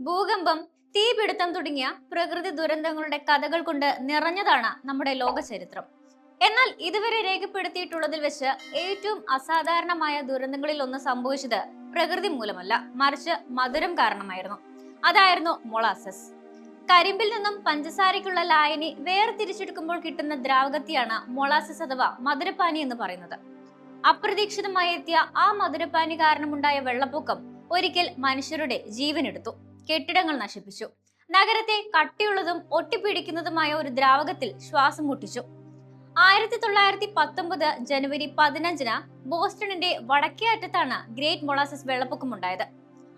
ഭൂകമ്പം തീപിടുത്തം തുടങ്ങിയ പ്രകൃതി ദുരന്തങ്ങളുടെ കഥകൾ കൊണ്ട് നിറഞ്ഞതാണ് നമ്മുടെ ലോക ചരിത്രം എന്നാൽ ഇതുവരെ രേഖപ്പെടുത്തിയിട്ടുള്ളതിൽ വെച്ച് ഏറ്റവും അസാധാരണമായ ദുരന്തങ്ങളിൽ ഒന്ന് സംഭവിച്ചത് പ്രകൃതി മൂലമല്ല മറിച്ച് മധുരം കാരണമായിരുന്നു. അതായിരുന്നു മൊളാസസ്. കരിമ്പിൽ നിന്നും പഞ്ചസാരയ്ക്കുള്ള ലായനി വേർതിരിച്ചെടുക്കുമ്പോൾ കിട്ടുന്ന ദ്രാവകത്തെയാണ് മൊളാസസ് അഥവാ മധുരപ്പാനി എന്ന് പറയുന്നത്. അപ്രതീക്ഷിതമായി എത്തിയ ആ മധുരപ്പാനി കാരണമുണ്ടായ വെള്ളപ്പൊക്കം ഒരിക്കൽ മനുഷ്യരുടെ ജീവനെടുത്തു. കെട്ടിടങ്ങൾ നശിപ്പിച്ചു. നഗരത്തെ കട്ടിയുള്ളതും ഒട്ടിപ്പിടിക്കുന്നതുമായ ഒരു ദ്രാവകത്തിൽ ശ്വാസം മുട്ടിച്ചു. ആയിരത്തി തൊള്ളായിരത്തി പത്തൊമ്പത് ജനുവരി പതിനഞ്ചിന് ബോസ്റ്റണിന്റെ വടക്കേ അറ്റത്താണ് ഗ്രേറ്റ് മൊളാസസ് വെള്ളപ്പൊക്കം ഉണ്ടായത്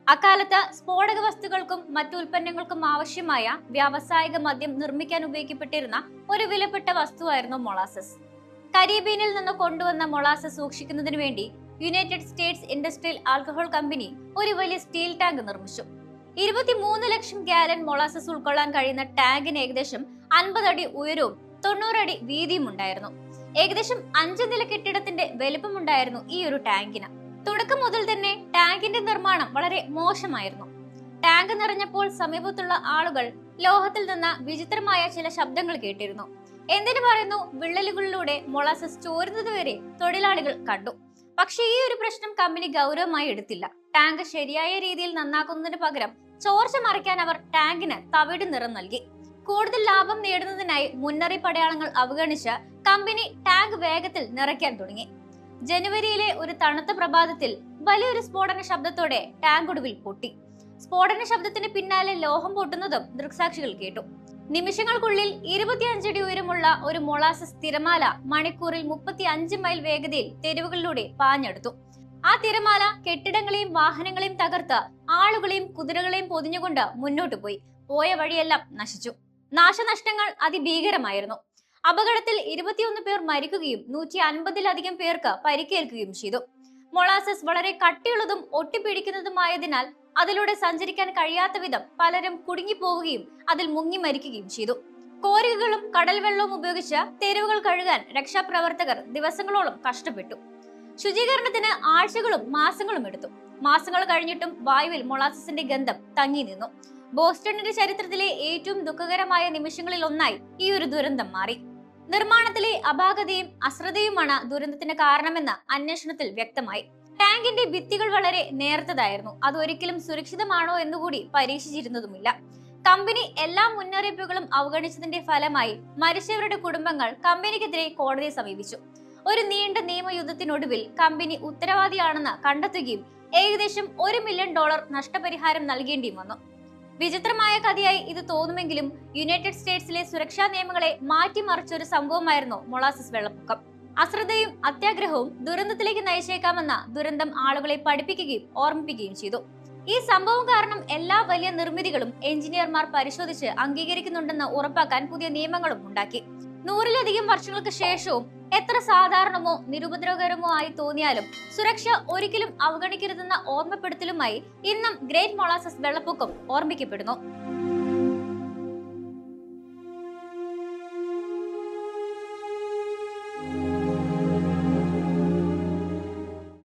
അക്കാലത്ത് സ്ഫോടക വസ്തുക്കൾക്കും മറ്റു ഉൽപ്പന്നങ്ങൾക്കും ആവശ്യമായ വ്യാവസായിക മദ്യം നിർമ്മിക്കാൻ ഉപയോഗിക്കപ്പെട്ടിരുന്ന ഒരു വിലപ്പെട്ട വസ്തുവായിരുന്നു മൊളാസസ്. കരീബിയനിൽ നിന്ന് കൊണ്ടുവന്ന മൊളാസസ് സൂക്ഷിക്കുന്നതിന് വേണ്ടി United States industrial alcohol company ഒരു വലിയ സ്റ്റീൽ ടാങ്ക് നിർമ്മിച്ചു. ഇരുപത്തിമൂന്ന് ലക്ഷം ഗാലൻ മൊളാസസ് ഉൾക്കൊള്ളാൻ കഴിയുന്ന ടാങ്കിന് ഏകദേശം അൻപത് അടി ഉയരവും തൊണ്ണൂറടി വീതിയും ഉണ്ടായിരുന്നു. ഏകദേശം അഞ്ച് നില കെട്ടിടത്തിന്റെ വലിപ്പമുണ്ടായിരുന്നു ഈ ഒരു ടാങ്കിന്. തുടക്കം മുതൽ തന്നെ ടാങ്കിന്റെ നിർമ്മാണം വളരെ മോശമായിരുന്നു. ടാങ്ക് നിറഞ്ഞപ്പോൾ സമീപത്തുള്ള ആളുകൾ ലോഹത്തിൽ നിന്ന് വിചിത്രമായ ചില ശബ്ദങ്ങൾ കേട്ടിരുന്നു. എന്തിനു പറയുന്നു? വിള്ളലുകളിലൂടെ മൊളാസസ് ചോരുന്നത് വരെ തൊഴിലാളികൾ കണ്ടു. പക്ഷേ ഈ ഒരു പ്രശ്നം കമ്പനി ഗൗരവമായി എടുത്തില്ല. ടാങ്ക് ശരിയായ രീതിയിൽ നന്നാക്കുന്നതിന് പകരം ചോർച്ച മറിക്കാൻ അവർ ടാങ്കിന് തവിട് നിറം നൽകി. കൂടുതൽ ലാഭം നേടുന്നതിനായി മുന്നറിയിപ്പ് അടയാളങ്ങൾ അവഗണിച്ച് കമ്പനി ടാങ്ക് വേഗത്തിൽ നിറയ്ക്കാൻ തുടങ്ങി. ജനുവരിയിലെ ഒരു തണുത്ത പ്രഭാതത്തിൽ വലിയൊരു സ്ഫോടന ശബ്ദത്തോടെ ടാങ്ക് ഒടുവിൽ പൊട്ടി. സ്ഫോടന ശബ്ദത്തിന് പിന്നാലെ ലോഹം പൊട്ടുന്നതും ദൃക്സാക്ഷികൾ കേട്ടു. നിമിഷങ്ങൾക്കുള്ളിൽ ഇരുപത്തിയഞ്ചടി ഉയരമുള്ള ഒരു മൊളാസസ് തിരമാല മണിക്കൂറിൽ മുപ്പത്തി അഞ്ച് മൈൽ വേഗതയിൽ തെരുവുകളിലൂടെ പാഞ്ഞെടുത്തു. ആ തിരമാല കെട്ടിടങ്ങളെയും വാഹനങ്ങളെയും തകർത്ത് ആളുകളെയും കുതിരകളെയും പൊതിഞ്ഞുകൊണ്ട് മുന്നോട്ട് പോയി. പോയ വഴിയെല്ലാം നശിച്ചു. നാശനഷ്ടങ്ങൾ അതിഭീകരമായിരുന്നു. അപകടത്തിൽ ഇരുപത്തിയൊന്ന് പേർ മരിക്കുകയും നൂറ്റി അൻപതിലധികം പേർക്ക് പരിക്കേൽക്കുകയും ചെയ്തു. മൊളാസസ് വളരെ കട്ടിയുള്ളതും ഒട്ടിപ്പിടിക്കുന്നതുമായതിനാൽ അതിലൂടെ സഞ്ചരിക്കാൻ കഴിയാത്ത വിധം പലരും കുടുങ്ങിപ്പോവുകയും അതിൽ മുങ്ങി മരിക്കുകയും ചെയ്തു. കോരികകളും കടൽ വെള്ളവും ഉപയോഗിച്ച് തെരുവുകൾ കഴുകാൻ രക്ഷാപ്രവർത്തകർ ദിവസങ്ങളോളം കഷ്ടപ്പെട്ടു. ശുചീകരണത്തിന് ആഴ്ചകളും മാസങ്ങളും എടുത്തു. മാസങ്ങൾ കഴിഞ്ഞിട്ടും വായുവിൽ മൊളാസസിന്റെ ഗന്ധം തങ്ങി നിന്നു. ബോസ്റ്റണിന്റെ ചരിത്രത്തിലെ ഏറ്റവും ദുഃഖകരമായ നിമിഷങ്ങളിൽ ഒന്നായി ഈ ഒരു ദുരന്തം മാറി. നിർമ്മാണത്തിലെ അപാകതയും അശ്രദ്ധയുമാണ് ദുരന്തത്തിന് കാരണമെന്ന് അന്വേഷണത്തിൽ വ്യക്തമായി. ടാങ്കിന്റെ ഭിത്തികൾ വളരെ നേർത്തതായിരുന്നു. അത് ഒരിക്കലും സുരക്ഷിതമാണോ എന്നുകൂടി പരീക്ഷിച്ചിരുന്നതുമില്ല. കമ്പനി എല്ലാ മുന്നറിയിപ്പുകളും അവഗണിച്ചതിന്റെ ഫലമായി മരിച്ചവരുടെ കുടുംബങ്ങൾ കമ്പനിക്കെതിരെ കോടതിയെ സമീപിച്ചു. ഒരു നീണ്ട നിയമയുദ്ധത്തിനൊടുവിൽ കമ്പനി ഉത്തരവാദിയാണെന്ന് കണ്ടെത്തുകയും ഏകദേശം ഒരു മില്യൺ ഡോളർ നഷ്ടപരിഹാരം നൽകേണ്ടിയും വന്നു. വിചിത്രമായ കഥയായി ഇത് തോന്നുമെങ്കിലും യുണൈറ്റഡ് സ്റ്റേറ്റ്സിലെ സുരക്ഷാ നിയമങ്ങളെ മാറ്റിമറിച്ച ഒരു സംഭവമായിരുന്നു മൊളാസിസ് വെള്ളപ്പൊക്കം. അശ്രദ്ധയും അത്യാഗ്രഹവും ദുരന്തത്തിലേക്ക് നയിച്ചേക്കാമെന്ന ദുരന്തം ആളുകളെ പഠിപ്പിക്കുകയും ഓർമ്മിപ്പിക്കുകയും ചെയ്തു. ഈ സംഭവം കാരണം എല്ലാ വലിയ നിർമ്മിതികളും എഞ്ചിനീയർമാർ പരിശോധിച്ച് അംഗീകരിക്കുന്നുണ്ടെന്ന് ഉറപ്പാക്കാൻ പുതിയ നിയമങ്ങളും ഉണ്ടാക്കി. നൂറിലധികം വർഷങ്ങൾക്ക് ശേഷവും എത്ര സാധാരണമോ നിരുപദ്രവകരമോ ആയി തോന്നിയാലും സുരക്ഷ ഒരിക്കലും അവഗണിക്കരുതെന്ന ഓർമ്മപ്പെടുത്തലുമായി ഇന്നും ഗ്രേറ്റ് മൊളാസസ് വെള്ളപ്പൊക്കം ഓർമ്മിക്കപ്പെടുന്നു.